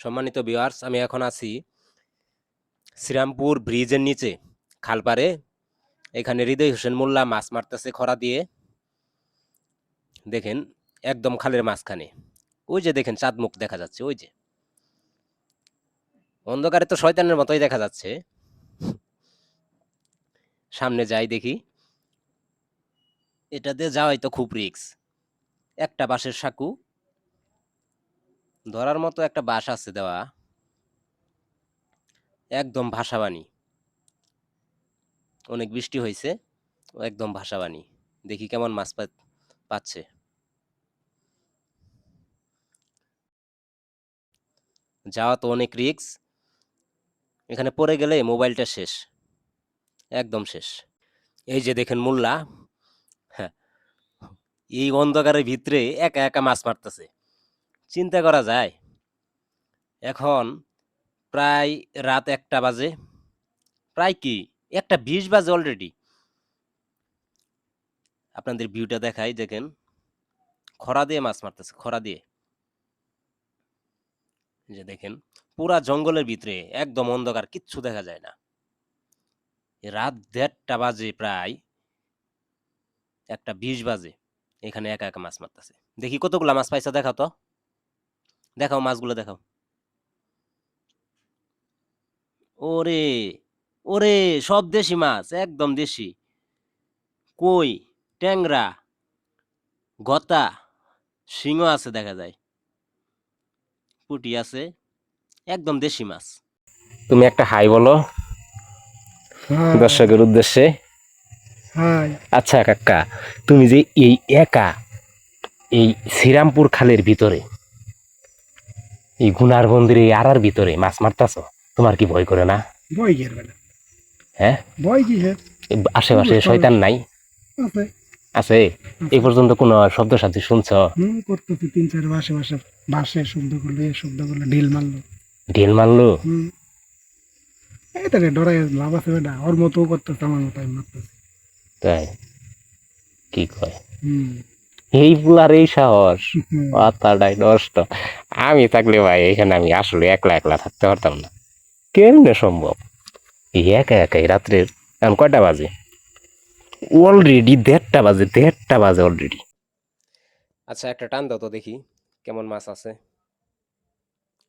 সম্মানিত ভিউয়ার্স আমি এখন আছি শ্রীরামপুর ব্রিজের নিচে খালপারে এখানে হৃদয় হোসেন মোল্লা মাছ মারতেছে খরা দিয়ে। দেখেন, একদম খালের মাঝখানে। ওই যে দেখেন, চাঁদ মুখ দেখা যাচ্ছে, ওই যে। অন্ধকারে তো শয়তানের মতোই দেখা যাচ্ছে। সামনে যাই দেখি। এটাতে যাওয়াই তো খুব রিক্স একটা বাঁশের সাঁকু। ধরার মতো একটা বাঁশ আছে দেওয়া। একদম ভাষাবাণী অনেক বৃষ্টি হয়েছে একদম ভাষাবাণী দেখি কেমন মাছ পাচ্ছে। যাওয়া তো অনেক রিক্স এখানে পড়ে গেলে মোবাইলটা শেষ। একদম শেষ। এই যে দেখেন মোল্লা হ্যাঁ এই অন্ধকারের ভিতরে একা একা মাছ মারতেছে। চিন্তা করা যায়। এখন প্রায় রাত একটা বাজে। প্রায় কি? একটা বিশ বাজে অলরেডি আপনাদের ভিউটা দেখাই, দেখেন। খরা দিয়ে মাছ মারতেছে, খরা দিয়ে। যে দেখেন, পুরা জঙ্গলের ভিতরে একদম অন্ধকার, কিচ্ছু দেখা যায় না। রাত দেড়টা বাজে প্রায়, একটা বিশ বাজে। এখানে একা একা মাছ মারতেছে। দেখি কতগুলা মাছ পাইছো, দেখাও তো। দেখাও মাছগুলো দেখাও। ওরে ওরে সব দেশি মাছ একদম দেশি। কই? ট্যাংরা গতা শিঙও আছে দেখা যায়। পুটি আছে একদম দেশি মাছ। তুমি একটা হাই বলো। দর্শকের উদ্দেশ্যে। আচ্ছা কাকা তুমি যে এই একা এই শ্রীরামপুর খালের ভিতরে এই গুনার মন্দিরে এই আড়ার ভিতরে মাছ মারতাছ? তোমার কি ভয় করে না? গের বেলা হ্যাঁ? বই কি আশেপাশে শয়তান নাই? আছে। এই পর্যন্ত কোনো শব্দ সাথে শুনছ? করতেছি। তিন চার বাসে শব্দ করল শব্দ করল ঢিল মারলো। ঢিল মারলো? ডরাই লাভ আছে বেটা। ওর মতো করতেছে আমার মতো মারতেছি। তাই? কি কয়? হুম। এই বুলার এই সাহস। মাথাটাই নষ্ট। আমি থাকলে ভাই এখানে আমি আসলে একলা একলা থাকতে পারতাম না। কেমনে সম্ভব? এই একা একাই রাত্রের এখন কয়টা বাজে? অলরেডি দেড়টা বাজে দেড়টা বাজে অলরেডি আচ্ছা একটা টান দাও তো দেখি কেমন মাছ আছে?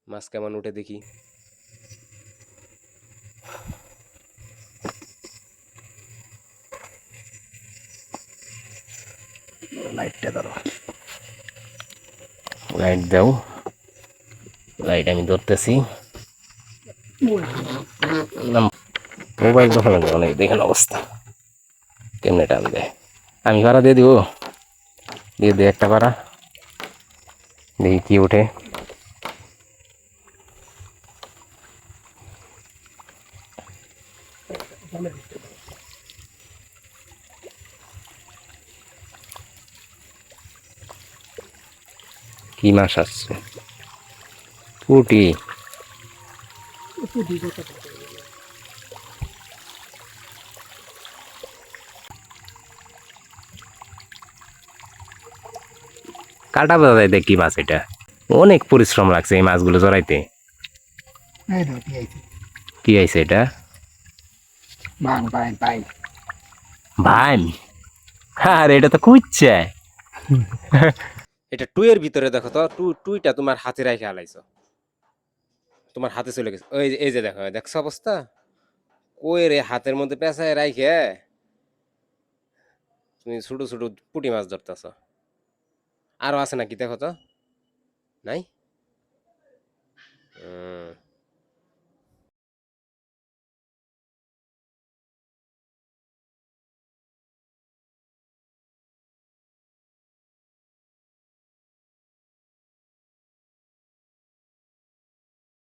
মাছ কেমন উঠে দেখি। লাইটটা ধরো লাইট দাও। লাইট আমি ধরতেছি। মোবাইল দোকানে অনেক দেখেন অবস্থা। কেমনে টান দেয়? আমি ভাড়া দিয়ে দিব। দিয়ে দে একটা ভাড়া। দেখি কি ওঠে। কি মাছ আসছে? পুটি। কাটা বোঝা যায় দেখ মাছ এটা। অনেক পরিশ্রম লাগছে এই মাছগুলো জড়াইতে। কি আইছে? এটা? ভাই আর এটা তো কুচ্ছে এটা টুয়ের ভিতরে দেখো তো টু টুইটা তোমার হাতে রাখে আলাইছো। তোমার হাতে চলে গেছে। ওই এই যে দেখো, দেখছ অবস্থা? কই রে, হাতের মধ্যে পেঁচায় রাইখে। তুমি ছোটো ছোটো পুটি মাছ ধরতেছ। আরও আছে নাকি, দেখো তো। নাই?